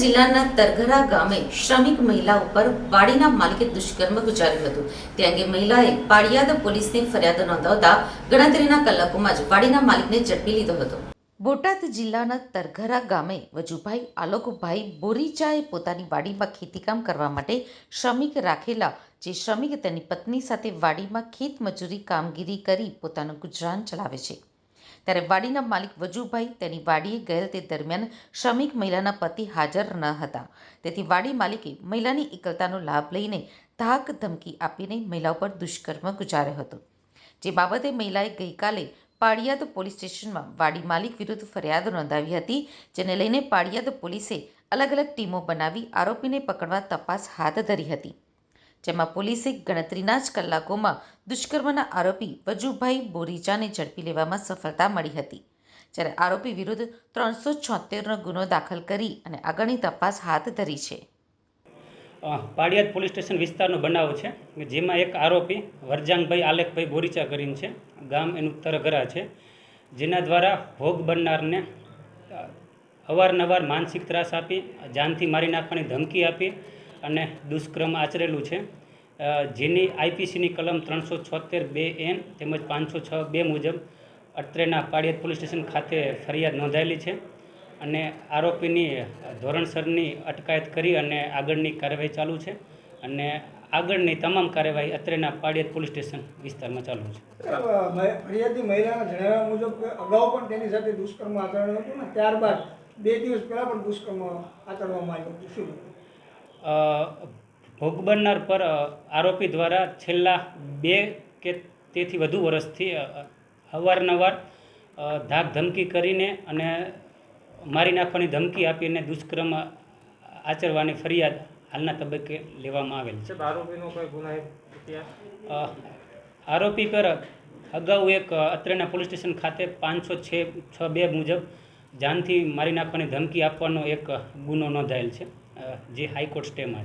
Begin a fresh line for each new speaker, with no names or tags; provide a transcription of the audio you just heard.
જિલ્લાના તરઘરા ગામે શ્રમિક મહિલા ઉપર વાડીના માલિકે દુષ્કર્મ ગુજાર્યું હતું. તે અંગે મહિલાએ પાળિયાદ પોલીસને ફરિયાદ નોંધાવતા ગણતરીના કલાકોમાં જ વાડીના માલિકને ઝડપી લીધો હતો. બોટાદ જિલ્લાના તરઘરા ગામે વજુભાઈ આલોકભાઈ બોરીચાએ પોતાની વાડીમાં ખેતીકામ કરવા માટે શ્રમિક રાખેલા, જે શ્રમિક તેની પત્ની સાથે વાડીમાં ખેત મજૂરી કામગીરી કરી પોતાનું ગુજરાન ચલાવે છે. ત્યારે વાડીના માલિક વજુભાઈ તેની વાડીએ ગયેલ તે દરમિયાન શ્રમિક મહિલાના પતિ હાજર ન હતા. તેથી વાડી માલિકે મહિલાની એકલતાનો લાભ લઈને ધાક ધમકી આપીને મહિલા ઉપર દુષ્કર્મ ગુજાર્યો હતો. જે બાબતે મહિલાએ ગઈકાલે પાળિયાદ પોલીસ સ્ટેશનમાં વાડી માલિક વિરુદ્ધ ફરિયાદ નોંધાવી હતી, જેને લઈને પાળિયાદ પોલીસે અલગ અલગ ટીમો બનાવી આરોપીને પકડવા તપાસ હાથ ધરી હતી. જેમાં પોલીસે ગણતરીના જ કલાકોમાં દુષ્કર્મના આરોપી વજુભાઈ બોરીચાને ઝડપી લેવામાં સફળતા મળી હતી. જ્યારે આરોપી વિરુદ્ધ ત્રણસો છોતેરનો ગુનો દાખલ કરી અને આગળની તપાસ હાથ ધરી છે.
પાડિયાદ પોલીસ સ્ટેશન વિસ્તારનો બનાવ છે જેમાં એક આરોપી વરજાંગભાઈ આલેખભાઈ બોરીચા કરીને છે. ગામ એનું તરઘરા છે. જેના દ્વારા ભોગ બનનારને અવારનવાર માનસિક ત્રાસ આપી, જાનથી મારી નાખવાની ધમકી આપી અને દુષ્કર્મ આચરેલું છે. જેની આઈપીસીની કલમ ત્રણસો છોતેર બે એન તેમજ પાંચસો છ બે મુજબ અત્રેના પાળિયાદ પોલીસ સ્ટેશન ખાતે ફરિયાદ નોંધાયેલી છે અને આરોપીની ધોરણસરની અટકાયત કરી અને આગળની કાર્યવાહી ચાલુ છે અને આગળની તમામ કાર્યવાહી અત્રેના પાળિયાદ પોલીસ સ્ટેશન વિસ્તારમાં ચાલુ છે.
ફરિયાદી મહિલાના જણાવ્યા મુજબ અગાઉ પણ તેની સાથે દુષ્કર્મ આચરણ હતું ને ત્યારબાદ બે દિવસ પહેલાં પણ દુષ્કર્મ આચરવામાં આવ્યું શું?
ભોગ બનનાર પર આરોપી દ્વારા છેલ્લા બે કે તેથી વધુ વર્ષથી અવારનવાર ધાક ધમકી કરીને અને મારી નાખવાની ધમકી આપીને દુષ્કર્મ આચરવાની ફરિયાદ હાલના તબક્કે લેવામાં આવેલ છે.
આરોપીનો કોઈ ગુનાહિત
આરોપી પર અગાઉ એક અત્રેના પોલીસ સ્ટેશન ખાતે પાંચસો છ છ બે મુજબ જાનથી મારી નાખવાની ધમકી આપવાનો એક ગુનો નોંધાયેલ છે. જે હાઈકોર્ટ સ્ટેમાં